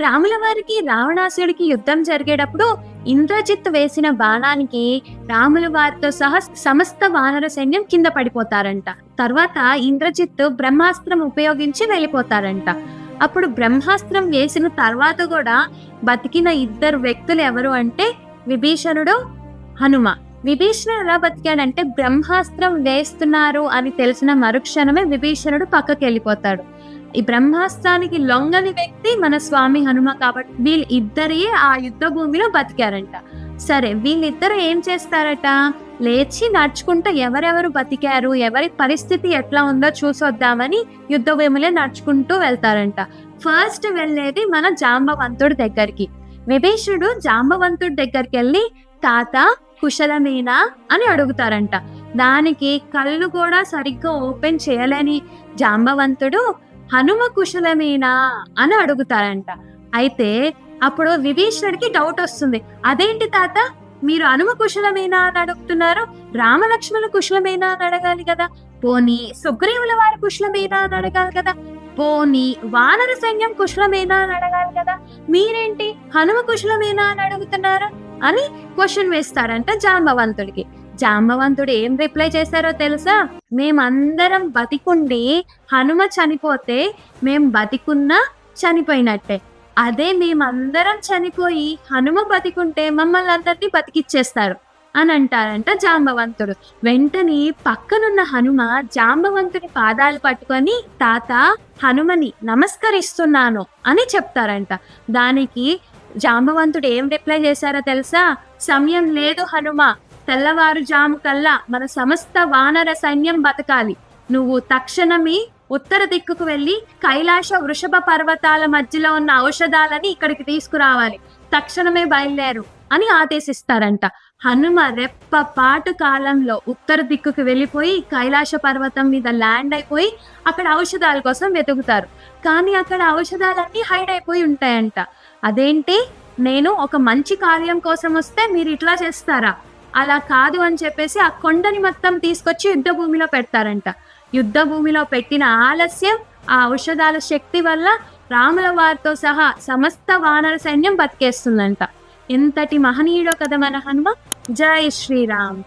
రాముల వారికి రావణాసుడికి యుద్ధం జరిగేటప్పుడు ఇంద్రజిత్ వేసిన బాణానికి రాముల వారితో సహా సమస్త వానర సైన్యం కింద పడిపోతారంట. తర్వాత ఇంద్రజిత్ బ్రహ్మాస్త్రం ఉపయోగించి వెళ్ళిపోతారంట. అప్పుడు బ్రహ్మాస్త్రం వేసిన తర్వాత కూడా బతికిన ఇద్దరు వ్యక్తులు ఎవరు అంటే విభీషణుడు హనుమ. విభీషణుడు ఎలా బతికాడంటే బ్రహ్మాస్త్రం వేస్తున్నారు అని తెలిసిన మరుక్షణమే విభీషణుడు పక్కకి వెళ్ళిపోతాడు. ఈ బ్రహ్మాస్త్రానికి లొంగని వ్యక్తి మన స్వామి హనుమ కాబట్టి వీళ్ళిద్దరే ఆ యుద్ధ భూమిలో బతికారంట. సరే వీళ్ళిద్దరు ఏం చేస్తారట? లేచి నడుచుకుంటూ ఎవరెవరు బతికారు? ఎవరి పరిస్థితి ఎట్లా ఉందో చూసొద్దామని యుద్ధ భూమిలో నడుచుకుంటూ వెళ్తారంట. ఫస్ట్ వెళ్ళేది మన జాంబవంతుడి దగ్గరికి. విభీషుడు జాంబవంతుడి దగ్గరికి వెళ్ళి తాత కుశలమేనా అని అడుగుతారంట. దానికి కళ్ళు కూడా సరిగ్గా ఓపెన్ చేయలేని జాంబవంతుడు హనుమ కుశలమేనా అని అడుగుతారంట. అయితే అప్పుడు విభీషణుడికి డౌట్ వస్తుంది. అదేంటి తాత? మీరు హనుమ కుశలమేనా అని అడుగుతున్నారు? రామలక్ష్మణ కుశలమేనా అని అడగాలి కదా? పోనీ సుగ్రీవుల వారి కుశలమేనా అని అడగాలి కదా? పోనీ వానర సైన్యం కుశలమేనా అని అడగాలి కదా? మీరేంటి? హనుమ కుశలమేనా అని అడుగుతున్నారు? అని క్వశ్చన్ వేస్తారంట జాంబవంతుడికి. జాంబవంతుడు ఏం రిప్లై చేశారో తెలుసా? మేమందరం బతికుండి హనుమ చనిపోతే మేం బతికున్నా చనిపోయినట్టే. అదే మేమందరం చనిపోయి హనుమ బతికుంటే మమ్మల్ని అందరినీ బతికిచ్చేస్తారు అని అంటారంట జాంబవంతుడు. వెంటనే పక్కనున్న హనుమ జాంబవంతుడి పాదాలు పట్టుకొని తాత హనుమని నమస్కరిస్తున్నాను అని చెప్తారంట. దానికి జాంబవంతుడు ఏం రిప్లై చేశారో తెలుసా? సమయం లేదు హనుమ. తెల్లవారుజాము కల్లా మన సమస్త వానర సైన్యం బతకాలి. నువ్వు తక్షణమే ఉత్తర దిక్కుకు వెళ్ళి కైలాస వృషభ పర్వతాల మధ్యలో ఉన్న ఔషధాలని ఇక్కడికి తీసుకురావాలి. తక్షణమే బయలుదేరు అని ఆదేశిస్తారంట. హనుమ రెప్ప పాటు కాలంలో ఉత్తర దిక్కుకు వెళ్ళిపోయి కైలాస పర్వతం మీద ల్యాండ్ అయిపోయి అక్కడ ఔషధాల కోసం వెతుకుతారు. కానీ అక్కడ ఔషధాలన్నీ హైడ్ అయిపోయి ఉంటాయంట. అదేంటి? నేను ఒక మంచి కార్యం కోసం వస్తే మీరు ఇట్లా చేస్తారా? అలా కాదు అని చెప్పేసి ఆ కొండని మొత్తం తీసుకొచ్చి యుద్ధ భూమిలో పెడతారంట. యుద్ధ భూమిలో పెట్టిన ఆలస్యం ఆ ఔషధాల శక్తి వల్ల రాముల వారితో సహా సమస్త వానర సైన్యం బతికేస్తుందంట. ఎంతటి మహనీయుడో కదా మన హనుమ? జై శ్రీరామ్.